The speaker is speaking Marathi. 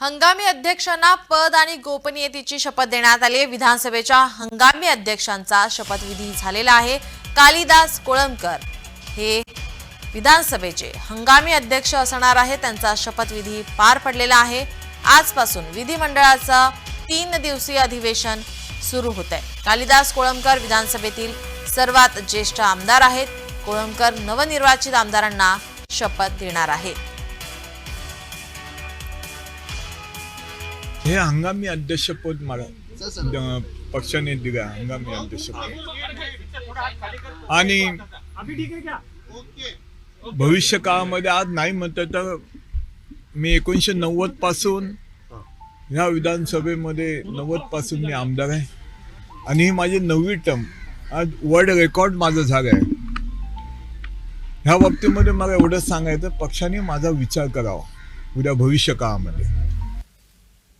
हंगामी अध्यक्षांना पद आणि गोपनीयतेची शपथ देण्यात आली आहे. विधानसभेच्या हंगामी अध्यक्षांचा शपथविधी झालेला आहे. कालिदास कोळंबकर हे विधानसभेचे हंगामी अध्यक्ष असणार आहे त्यांचा शपथविधी पार पडलेला आहे. आजपासून विधिमंडळाचं तीन दिवसीय अधिवेशन सुरू होत आहे कालिदास कोळंबकर विधानसभेतील सर्वात ज्येष्ठ आमदार आहेत. कोळंबकर नवनिर्वाचित आमदारांना शपथ देणार आहेत. हे हंगामी अध्यक्षपद मला पक्षाने दिलं हंगामी अध्यक्षपद. आणि भविष्य काळामध्ये आज नाही म्हणतं तर मी एकोणीसशे नव्वदपासून ह्या विधानसभेमध्ये नव्वदपासून मी आमदार आहे. आणि ही माझी नववी टर्म आज वर्ल्ड रेकॉर्ड माझं झालं आहे. ह्या बाबतीमध्ये मला एवढंच सांगायचं पक्षाने माझा विचार करावा. उद्या भविष्य काळामध्ये.